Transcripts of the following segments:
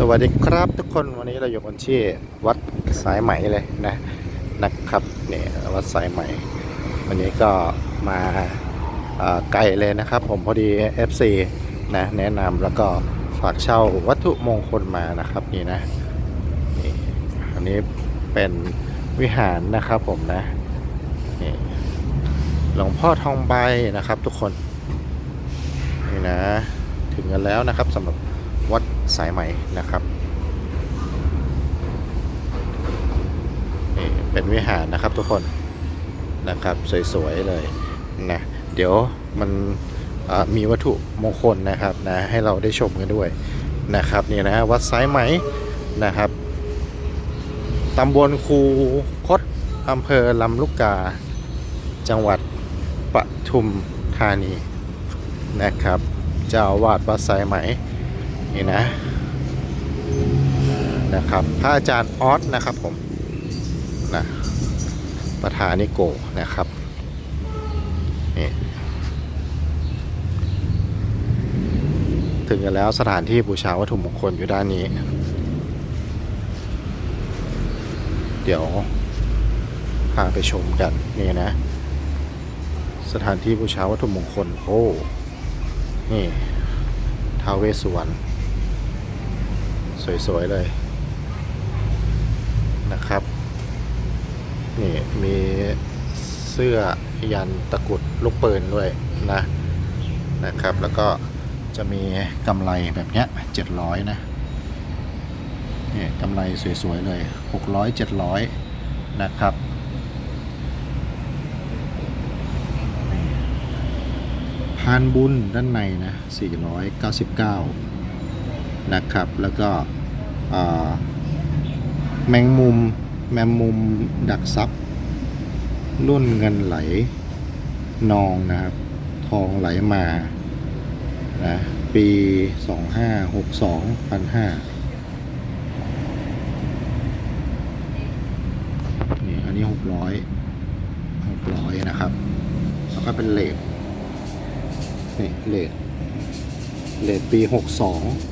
สวัสดีครับทุกคนวันนี้เราอยู่กันที่วัดสายไหมเลยนะนะครับเนี่ยวัดสายไหม วันนี้ก็มาไกลเลยนะครับ ผมพอดี FC นะแนะนำแล้วก็ฝากเช่าวัตถุมงคลมานะครับนี่นะนี่อันนี้เป็นวิหารนะครับผมนะนี่หลวงพ่อทองใบนะครับทุกคนนี่นะถึงกันแล้วนะครับสำหรับ วัดสายไหมนะครับนี่เป็นวิหารนะครับทุกคนนะครับสวยๆเลยนะเดี๋ยวมันมีวัตถุมงคลนะครับนะให้เราได้ชมกันด้วยนะครับนี่นะวัดสายไหมนะครับตำบลคูคตอำเภอลำลูกกา จังหวัดปทุมธานีนะครับเจ้าอาวาดวัดสายไหม นี่นะนะครับพระอาจารย์ออสนะครับผมนะประธานิโกนะครับนี่ถึงกันแล้วสถานที่บูชาวัตถุมงคลอยู่ด้านนี้ เดี๋ยวพาไปชมกันนี่นะ สถานที่บูชาวัตถุมงคลโอ้นี่ท้าวเวสสุวรรณ สวย ๆ เลยนะครับ นี่มีเสื้อยันตะกุดลูกปืนด้วยนะนะครับ แล้วก็จะมีกำไรแบบเนี้ยเจ็ดร้อยนะนี่กำไรสวย ๆ เลยหกร้อยเจ็ดร้อยนะครับพานบุญด้านในนะ 499 นะครับ แล้วก็แมงมุมแมงมุมดักซับรุ่นเงินไหลนองนะครับ ทองไหลมานะปี 2562 พันห้านี่อันนี้ 600 600 นะครับ แล้วก็เป็นเหล็กนี่เลทเลทปี 62พ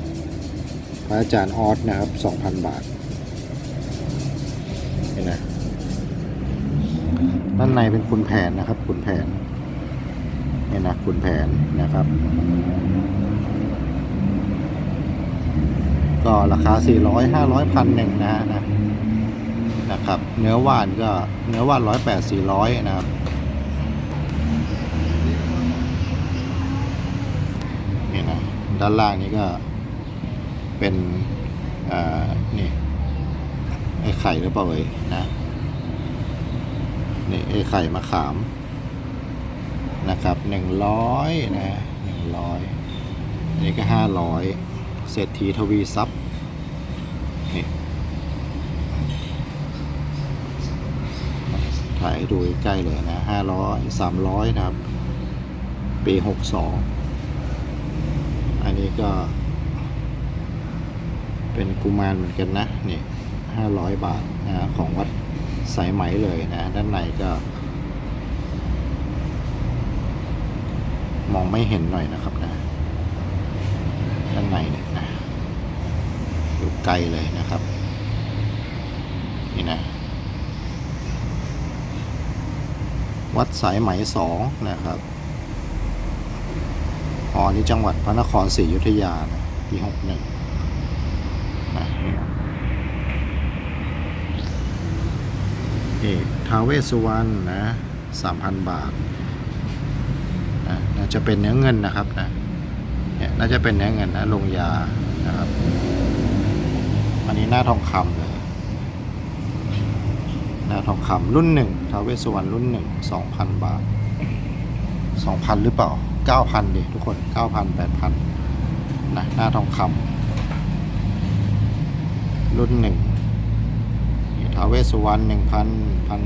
ระอาจารย์ออสนะครับ 2,000 บาทนี่นะด้านในเป็นคุณแผนนะครับ คุณแผนนี่นะคุณแผนนะครับ ก็ราคา 400 500พันหนึ่งนะฮะนะนะครับ เนื้อว่านก็เนื้อว่าน108 400นะครับนี่นะด้านล่างนี้ก็ เป็นนี่ไอ้ไข่หรือเปล่าเอ่ยนะนี่ไอ้ไข่มะขามนะครับหนึ่งร้อยนะหนึ่งร้อยนนี้ก็ห้าร้อยเศรษฐีทวีทรัพย์นี่ถ่ายดูใกล้เลยนะห้าร้อยสามร้อยนะครับ ปีหกสองอันนี้ก็ เป็นกุมารเหมือนกันนะนี่ห้าร้อยบาทนะของวัดสายไหมเลยนะด้านในก็ มองไม่เห็นหน่อยนะครับนะ ด้านในเนี่ยนะอยู่ไกลเลยนะครับ นี่นะ วัดสายไหมสองนะครับอ๋อนี่จังหวัดพระนครศรีอยุธยานะปีหกหนึ่ง นี่ท้าวเวสุวรรณนะสามพันบาทนะน่าจะเป็นเนื้อเงินนะครับนะเนี่ยน่าจะเป็นเนื้อเงินนะลงยานะครับ อันนี้หน้าทองคำเลยหน้าทองคำรุ่นหนึ่งท้าวเวสสุวรรณรุ่นหนึ่งสองพันบาทสองพันหรือเปล่าเก้าพันดิทุกคนเก้าพันแปดพันนะหน้าทองคำ รุ่นหนึ่งนี่ท้าเวสุวรรณหนึ่งพันพัน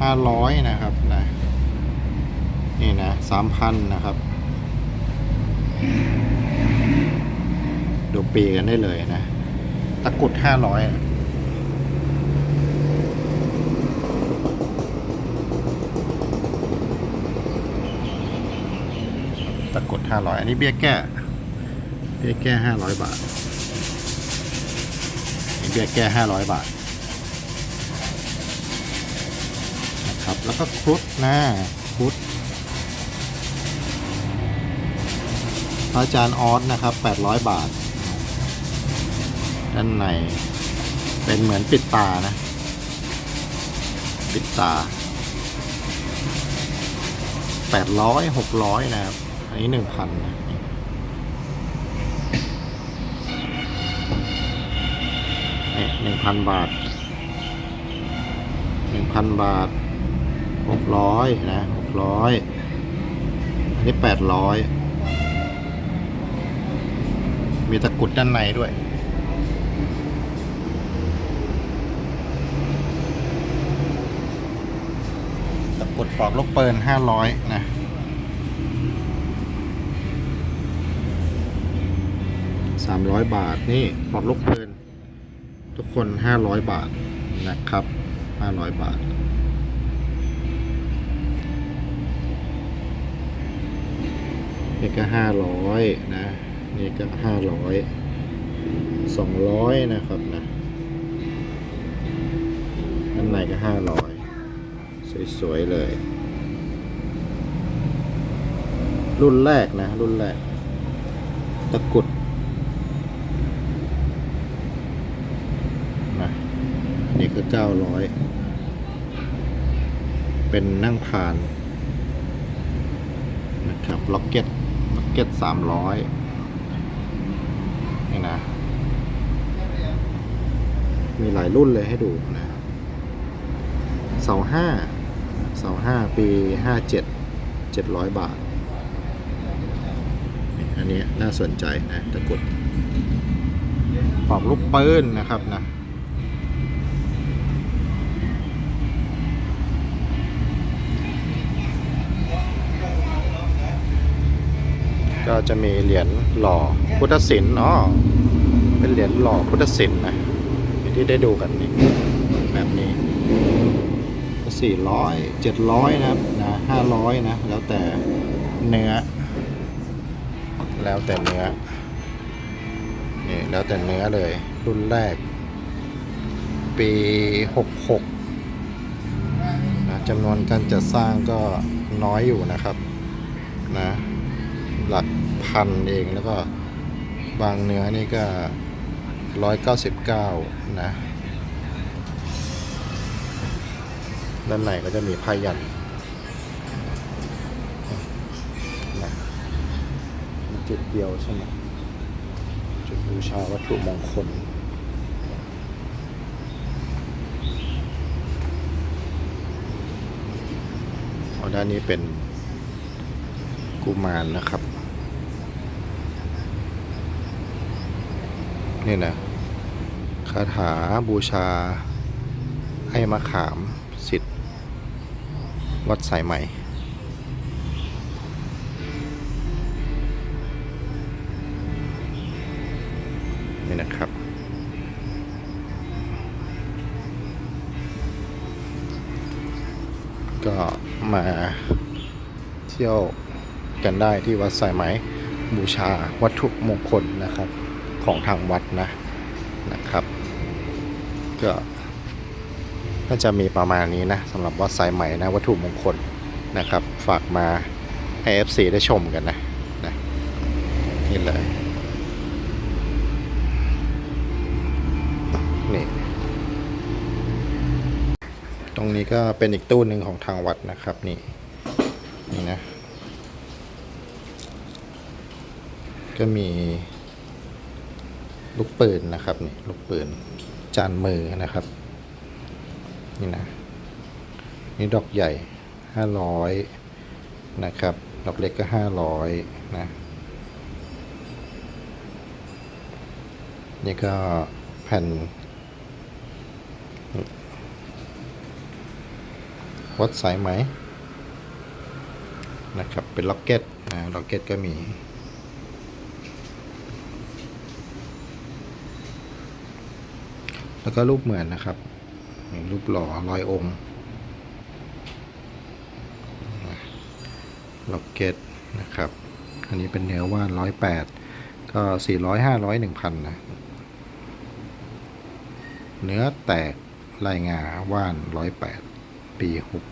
ห้าร้อยนะครับนะนี่นะสามพันนะครับ ดูปีกันได้เลยนะ ตะกรุดห้าร้อยตะกรุดห้าร้อยอันนี้เบี้ยแก้ เบี้ยแก้ห้าร้อยบาท แก้ห้าร้อยบาทนะครับแล้วก็ครุฑนะครุฑพระอาจารย์ออสนะครับ800บาท ด้านในเป็นเหมือนปิดตานะ ปิดตา800 600นะครับ อันนี้1,000นะนี่ หนึ่งพันบาทหนึ่งพันบาทหกร้อยนะหกร้อยอันนี้แปดร้อยมีตะกรุดด้านในด้วยตะกรุดปลอกลูกเปืนห้าร้อยนะสามร้อยบาทนี่ปลอกลูกปืน ทุกคนห้าร้อยบาทนะครับห้าร้อยบาท นี่ก็ห้าร้อยนะ นี่ก็ห้าร้อยสองร้อยนะครับนะอันไหนก็ห้าร้อยสวย ๆ เลย รุ่นแรกนะ รุ่นแรก ตะกุดนะนี่ก็ เก้าร้อยเป็นนั่งผ่านนะครับล็อกเก็ตล็อกเก็ตสามร้อยนี่นะ มีหลายรุ่นเลยให้ดูนะเสาห้าเสาห้าปีห้าเจ็ดเจ็ดร้อยบาท อันนี้น่าสนใจนะตะกุดปอกลูกปืนนะครับนะ ก็จะมีเหรียญหล่อพุทธศิลป์อ๋อเป็นเหรียญหล่อพุทธศิลป์นะที่ได้ดูกันนี่แบบนี้สี่ร้อยเจ็ดร้อยนะครับนะห้าร้อยนะ แล้วแต่เนื้อ แล้วแต่เนื้อนี่แล้วแต่เนื้อเลย รุ่นแรก ปีหกหกนะจำนวนการจัดสร้างก็น้อยอยู่นะครับ นะ หลักพันเองแล้วก็บางเนื้อนี่ก็ร้อยเก้าสิบเก้านะ ด้านในก็จะมีพายันนะจุดเดียวใช่ไหมจุดบูชาวัตถุมงคลเอาด้านนี้เป็นกุมารนะครับ นี่นะคาถาบูชา ให้มะขามสิทธิ์วัดสายไหมนี่นะครับ ก็มาเที่ยวกันได้ที่วัดสายไหมบูชาวัตถุมงคลนะครับ ของทางวัดนะนะครับก็น่าจะมีประมาณนี้นะสำหรับวัดสายไหม่นะวัตถุมงคลนะครับ ฝากมาให้ FC ได้ชมกันนะนะนี่เลยนี่ตรงนี้ก็เป็นอีกตู้หนึ่งของทางวัดนะครับนี่นี่นะ ก็มี ลูกปืนนะครับนี่ลูกปืนจานมือนะครับ นี่นะนี่ดอกใหญ่ห้าร้อยนะครับ ดอกเล็กก็ห้าร้อยนะนี่ก็แผ่นวัดสายไหมนะครับเป็นล็อกเก็ตนะล็อกเก็ตก็มี แล้วก็รูปเหมือนนะครับรูปหล่อร้อยองค์ล็อกเก็ตนะครับ อันนี้เป็นเนื้อว่านร้อยแปดก็สี่ร้อยห้าร้อยหนึ่งพันนะ เนื้อแตกลายงาว่านร้อยแปดปีหก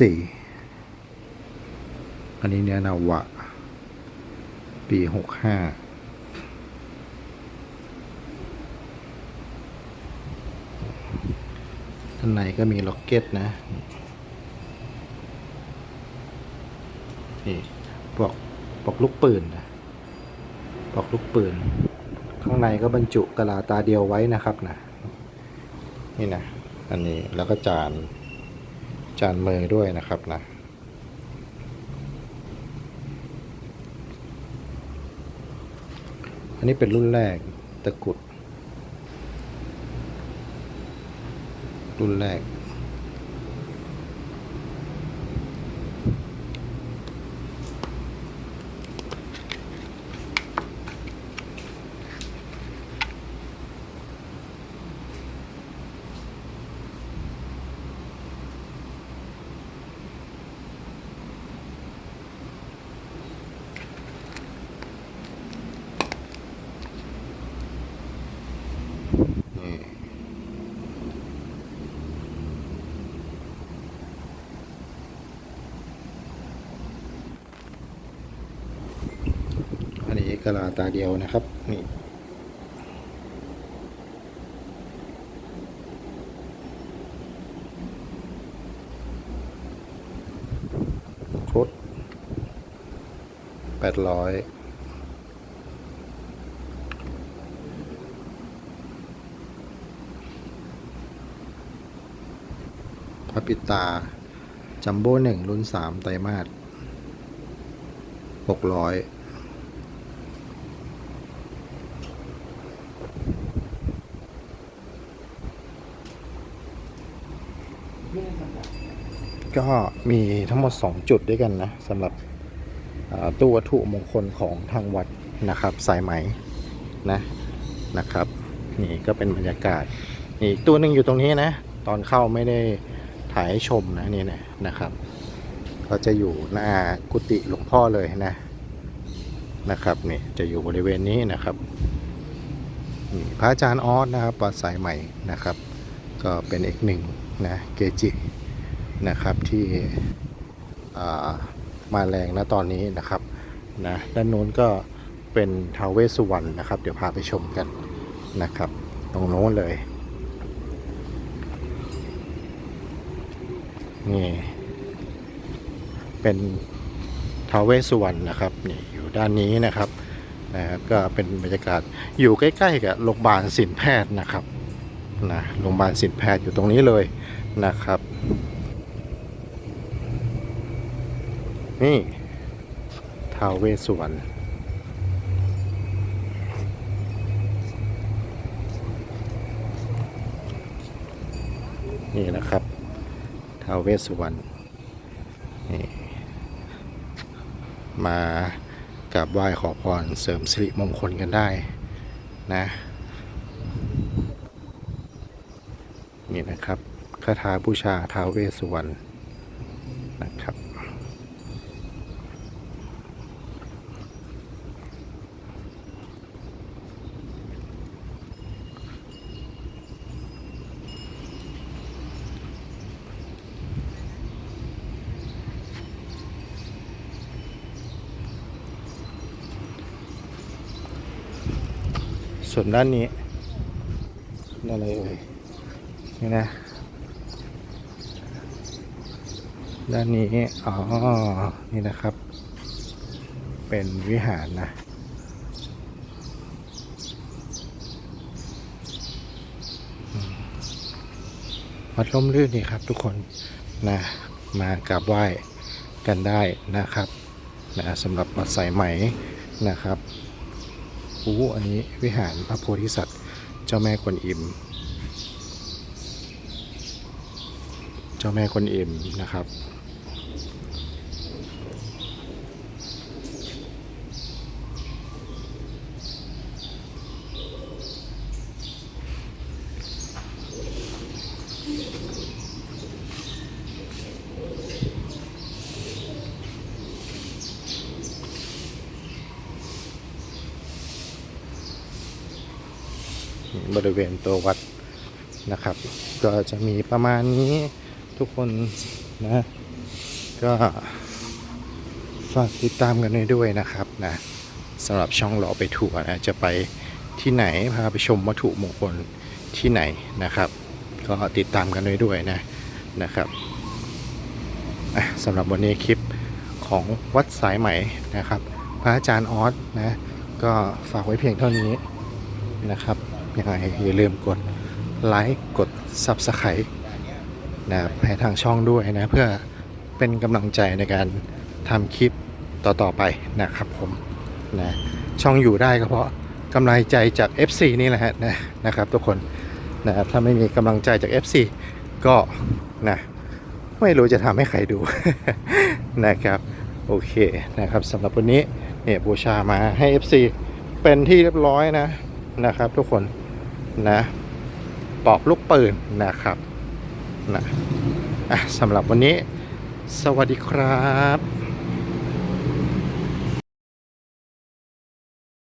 สี่อันนี้เนื้อนาวะ ปีหกห้า ด้านในก็มีล็อกเก็ตนะ นี่ปลอกปลอกลูกปืนนะปลอกลูกปืน ข้างในก็บรรจุกระลาตาเดียวไว้นะครับนะ นี่นะ อันนี้แล้วก็จาน จานมือด้วยนะครับนะอันนี้เป็นรุ่นแรกตะกรุด รุ่นแรก นี่อันนี้กะ ลาตาเดียวนะครับ นี่ครดแปดร้อยพระปิตา จัมโบ้หนึ่งรุ่นสามไตรมาสหกร้อย ก็มีทั้งหมด 2 จุดด้วยกันนะสำหรับตู้วัตถุมงคลของทางวัดนะครับสายไหมนะนะครับ นี่ก็เป็นบรรยากาศนี่อีกตัวหนึ่งอยู่ตรงนี้นะ ตอนเข้าไม่ได้ถ่ายให้ชมนะนี่นะนะครับก็จะอยู่หน้ากุฏิหลวงพ่อเลยนะนะครับนี่จะอยู่บริเวณนี้นะครับนี่พระอาจารย์ออสนะครับวัดสายใหม่นะครับ ก็เป็นอีกหนึ่งนะเกจิ นะครับที่มาแรงนะตอนนี้นะครับนะด้านโน้นก็เป็นทาวเวสุวรรณนะครับ เดี๋ยวพาไปชมกันนะครับ ตรงโน้นเลยนี่เป็นทาวเวสุวรรณนะครับนี่อยู่ด้านนี้นะครับนะครับก็เป็นบรรยากาศอยู่ใกล้ๆกับโรงพยาบาลศิลแพทย์นะครับนะโรงพยาบาลศิลแพทย์อยู่ตรงนี้เลยนะครับ นี่ท้าวเวสสุวรรณนี่นะครับท้าวเวสสุวรรณนี่มากราบไหว้ขอพรเสริมสิริมงคลกันได้นะนี่นะครับคาถาบูชาท้าวเวสสุวรรณนะครับ ส่วนด้านนี้นั่นอะไรเอ่ยนี่นะ ด้านนี้ อ๋อ นี่นะครับ เป็นวิหารนะวัดร่มรื่นนี่ครับทุกคนนะมากราบไหว้กันได้นะครับนะสำหรับวัดสายไหมนะครับ อู้อันนี้วิหารพระโพธิสัตว์ เจ้าแม่กวนอิม เจ้าแม่กวนอิมนะครับ น บ ริเวณตัววัดนะครับ ก็จะมีประมาณนี้ทุกคนนะก็ฝากติดตามกันด้วยนะครับนะสำหรับช่องหล่อไปทัวนะจะไปที่ไหนพาไปชมวัตถุมงคลที่ไหนนะครับ ก็ติดตามกันด้วยนะนะครับสำหรับวันนี้คลิปของวัดสายไหมนะครับ พระอาจารย์ออสนะก็ฝากไว้เพียงเท่านี้นะครับ ยังไงอย่าลืมกดไลค์กด Subscribe นะครับให้ทางช่องด้วยนะ เพื่อเป็นกำลังใจในการทำคลิปต่อๆไปนะครับผมนะช่องอยู่ได้ก็เพราะกำลังใจจาก FC นี่แหละฮะนะนะครับทุกคนนะครับถ้าไม่มีกำลังใจจาก FC ก็นะไม่รู้จะทำให้ใครดูนะครับโอเคนะครับสำหรับวันนี้เนี่ยบูชามาให้ FC เป็นที่เรียบร้อยนะนะครับทุกคน นะปอกลูกปืนนะครับนะสำหรับวันนี้ สวัสดีครับ